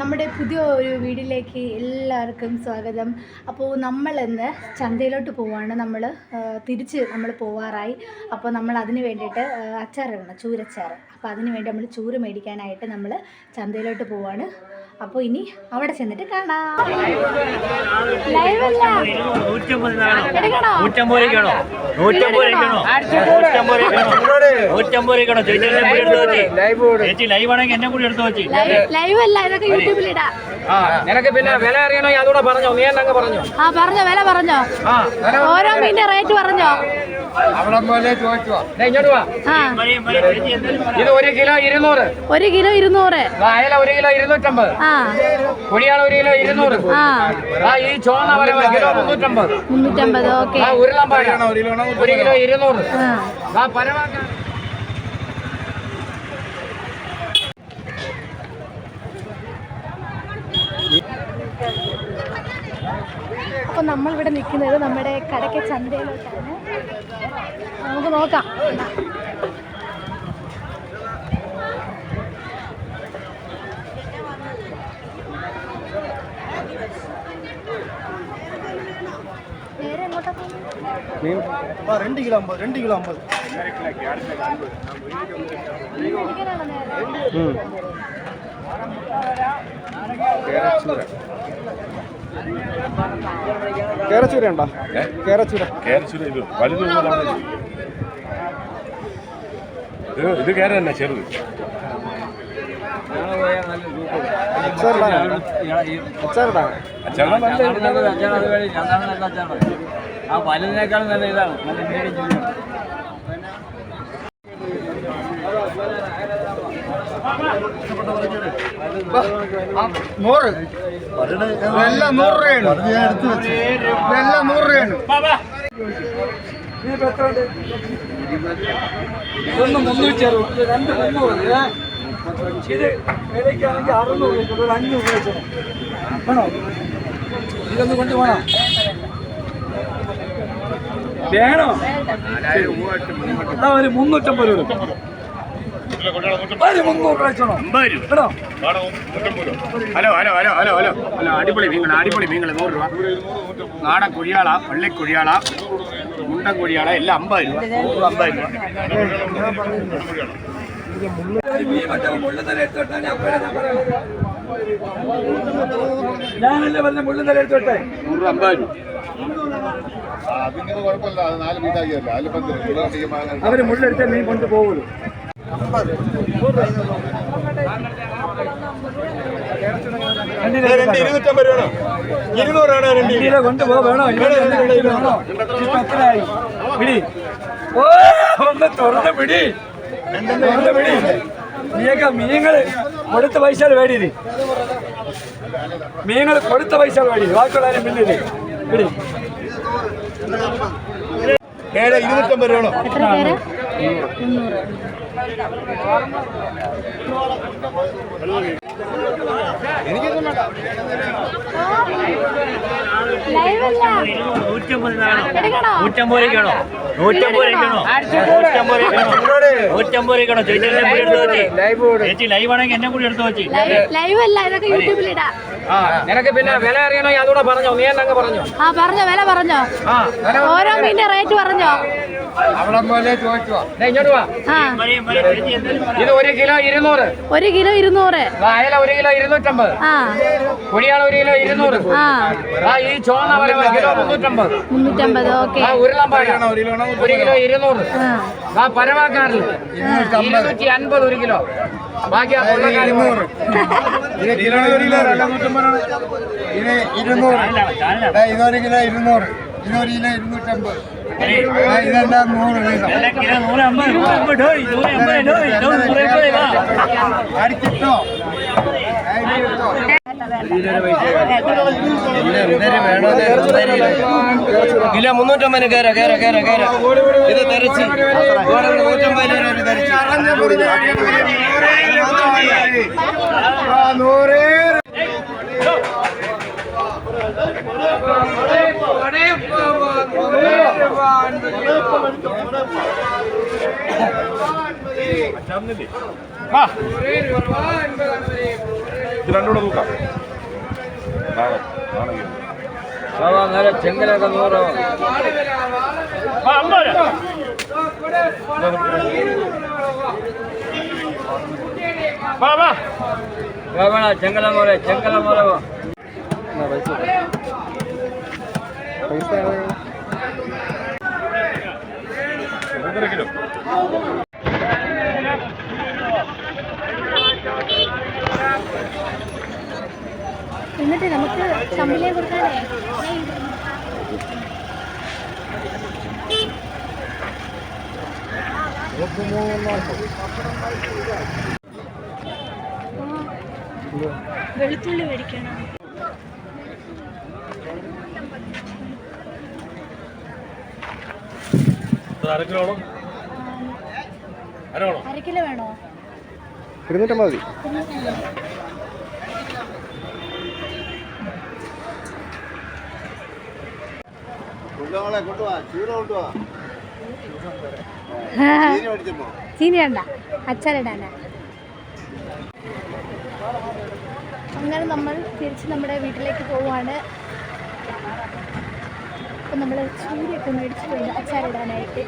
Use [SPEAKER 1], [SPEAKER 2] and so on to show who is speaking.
[SPEAKER 1] നമ്മുടെ പുതിയ ഒരു വീഡിയോയിലേക്ക് എല്ലാവർക്കും സ്വാഗതം. അപ്പോൾ നമ്മളിന്ന് ചന്തയിലോട്ട് പോവാണ്. നമ്മൾ തിരിച്ച് നമ്മൾ പോവാറായി. അപ്പോൾ നമ്മൾ അതിന് വേണ്ടിയിട്ട് അച്ചാറ് ഇടണം ചൂരച്ചാറ് അപ്പോൾ അതിന് വേണ്ടി നമ്മൾ ചൂര് മേടിക്കാനായിട്ട് നമ്മൾ ചന്തയിലോട്ട് പോവാണ്. അപ്പോൾ ഇനി അവിടെ ചെന്നിട്ട് കാണാം.
[SPEAKER 2] ലൈവ് വെച്ചേ.
[SPEAKER 1] ലൈവ് അല്ല ഇതൊക്കെ യൂട്യൂബിലിടാം
[SPEAKER 3] ആ നിനക്ക് പിന്നെ വില അറിയണോ? അതുകൂടെ പറഞ്ഞോ. നീ പറഞ്ഞോ.
[SPEAKER 1] ആ പറഞ്ഞോ വില പറഞ്ഞോ.
[SPEAKER 3] ആ
[SPEAKER 1] ഓരോ മീനിന്റെ റേറ്റ് പറഞ്ഞോ.
[SPEAKER 3] ഇത് ഒരു കിലോ ഇരുന്നൂറ്.
[SPEAKER 1] ഒരു കിലോ ഇരുന്നൂറ്.
[SPEAKER 3] അയല ഒരു കിലോ ഇരുന്നൂറ്റമ്പത്.
[SPEAKER 1] ആ.
[SPEAKER 3] കുഴിയാണ് ഒരു കിലോ ഇരുന്നൂറ്.
[SPEAKER 1] ആ.
[SPEAKER 3] ഈ ചോന്ന വര കിലോ മുന്നൂറ്റമ്പത്.
[SPEAKER 1] മുന്നൂറ്റമ്പത് ഓക്കെ.
[SPEAKER 3] ആ ഉരുളമ്പാഴ ഒരു കിലോ ഇരുന്നൂറ്.
[SPEAKER 1] ആ.
[SPEAKER 3] ആ പരമാക്ക
[SPEAKER 1] അപ്പോൾ നമ്മളിവിടെ നിൽക്കുന്നത് നമ്മുടെ കടയ്ക്ക് ചന്തയിലോട്ടാണ്. നമുക്ക് നോക്കാം. നേരെ എങ്ങോട്ടാ പോകുന്നത്?
[SPEAKER 4] ரெண்டு கிலோ ஐம்பது ரெண்டு கிலோ ஐம்பது
[SPEAKER 1] മീൻ മേടിക്കാനാണോ നേരെ?
[SPEAKER 4] കേരച്ചൂര ഉണ്ടോ കേരച്ചൂര
[SPEAKER 5] കേരച്ചൂര് ഇത് വലുതുള്ളതാണ് ഇത് ഇത് കേര തന്നെ ചെറുത്
[SPEAKER 4] അച്ചാറിടാൻ അച്ചാറിടാൻ
[SPEAKER 5] അച്ചാറ് നല്ല
[SPEAKER 3] ആ വലുതിനേക്കാളും നല്ല ഇതാണ്. നല്ല മീഡിയം ചൂട്
[SPEAKER 4] നൂറ്. ഇതെല്ലാം നൂറ് രൂപയാണ്. ഇതെല്ലാം നൂറ് രൂപയാണ്.
[SPEAKER 3] ഇതൊന്ന് മുന്നൂറ്റി അറുപത് രണ്ട് മുന്നൂറ് ഏ? ഇത് വിലയ്ക്കാണെങ്കിൽ അറുന്നൂറ് രൂപ ഒരു അഞ്ഞൂറ് രൂപ വേണോ? ഇതൊന്ന് കൊണ്ട് വേണം വേണോ? എന്നാ ഒരു മുന്നൂറ്റമ്പത് രൂപ. ഒരു മുന്നൂറ് കേട്ടോ
[SPEAKER 5] hello hello hello hello hello. Hello അടിപൊളി മീങ്ങൾ അടിപൊളി മീങ്ങൾ നൂറ് രൂപ. നാടൻ കുഴിയാള പള്ളിക്കുഴിയാള മുണ്ടൻ കുഴിയാള എല്ലാം അമ്പത് രൂപ. നൂറ് അമ്പത് രൂപ.
[SPEAKER 3] ഞാനല്ലേ പറഞ്ഞ മുള്ളും തല എടുത്തോട്ടെ
[SPEAKER 5] നൂറ് അമ്പത് രൂപ.
[SPEAKER 6] അതിങ്ങനെ കുഴപ്പമില്ല. അത് നാല് മീറ്റാക്കിയല്ല
[SPEAKER 3] അവർ മുള്ളെടുത്ത മീൻ കൊണ്ട് പോകുള്ളൂ
[SPEAKER 4] ഇരുന്നൂറ്റമ്പത് രൂപ ഇരുന്നൂറാണ് രണ്ട്
[SPEAKER 3] കിലോ വേണോ? എത്രയായി പിടി ഓ ഒന്ന് തുറന്ന് പിടി തുറന്ന് പിടി നീയൊക്കെ മീങ്ങൾ കൊടുത്ത പൈസ വേടിയത് മീങ്ങൾ കൊടുത്ത പൈസ വേടി ബാക്കിയുള്ള പിന്നിൽ പിടി
[SPEAKER 4] ഏഴ് ഇരുന്നൂറ്റമ്പത് രൂപ
[SPEAKER 1] എനിക്കൊന്നും വേണ്ട.
[SPEAKER 2] നൂറ്റമ്പത് നൂറ്റമ്പത് രൂപയ്ക്കാണോ? നൂറ്റമ്പത് രൂപയ്ക്കാണോ? നൂറ്റമ്പത് രൂപയ്ക്കാണോ? നൂറ്റമ്പത് രൂപയ്ക്കാണോ? ചേച്ചി എന്നെ കൂടി എടുത്തു വെച്ചേ ചേച്ചി. ലൈവ് ആണെങ്കിൽ എന്നെ കൂടി എടുത്ത് വെച്ചേ
[SPEAKER 1] ലൈവ് അല്ല ഇതൊക്കെ യൂട്യൂബിലിടാം
[SPEAKER 3] ആ നിനക്ക് പിന്നെ വില അതുകൂടെ പറഞ്ഞോ. നീ
[SPEAKER 1] ആ പറഞ്ഞോ വില പറഞ്ഞോ.
[SPEAKER 3] ആ
[SPEAKER 1] ഓരോ മീനിന്റെ റേറ്റ് പറഞ്ഞോ.
[SPEAKER 3] ഇത് ഒരു കിലോ ഇരുന്നൂറ്.
[SPEAKER 1] ഒരു കിലോ ഇരുന്നൂറ്.
[SPEAKER 3] അയല ഒരു കിലോ ഇരുന്നൂറ്റമ്പത്. ഒരു കിലോ ഇരുന്നൂറ്.
[SPEAKER 1] ആ.
[SPEAKER 3] ആ ഈ ചോ കിലോ മുന്നൂറ്റമ്പത്.
[SPEAKER 1] ഓക്കെ.
[SPEAKER 3] ഒരു കിലോ ഇരുന്നൂറ്.
[SPEAKER 1] ആ.
[SPEAKER 3] പരമാക്കാറിൽ ഇരുന്നൂറ്റി അൻപത് ഒരു കിലോ. ബാക്കി
[SPEAKER 4] ഇതൊരു കിലോ ഇരുന്നൂറ്. ഇതൊരു കിലോ ഇരുന്നൂറ്റമ്പത്. ഇതെല്ലാം നൂറ് വീതം അടിച്ചിട്ടോ.
[SPEAKER 3] കിലോ മുന്നൂറ്റമ്പതിന് കയറ കയറ കയറ കയറ ഇത് തെരച്ച്
[SPEAKER 4] നൂറേ
[SPEAKER 3] ഒരേ രൂപ, അൻപത്, അൻപത്.
[SPEAKER 7] ഇത് രണ്ടുകൂടെ നോക്കാം.
[SPEAKER 3] നേരെ ചെങ്കലൊക്കെ നൂറ്
[SPEAKER 5] ആ, വാ വാ.
[SPEAKER 3] ബാബാ ചെങ്കല മോലെ ചെങ്കല മോലെ വാ.
[SPEAKER 7] കിലോ
[SPEAKER 1] എന്നിട്ട് നമുക്ക് ചമ്പിലേ കൊടുക്കാനേ വെളുത്തുള്ളി മേടിക്കണം.
[SPEAKER 7] അര കിലോ
[SPEAKER 1] അര കിലോ വേണോ?
[SPEAKER 8] ഇരുന്നൂറ്റമ്പത്.
[SPEAKER 1] ചീനി വേണ്ട അച്ചാറിടാനാ അങ്ങനെ നമ്മൾ തിരിച്ച് നമ്മുടെ വീട്ടിലേക്ക് പോവുകയാണ് അപ്പം നമ്മൾ ചൂരിയൊക്കെ മേടിച്ചിട്ടുണ്ട് അച്ചാറിടാനായിട്ട്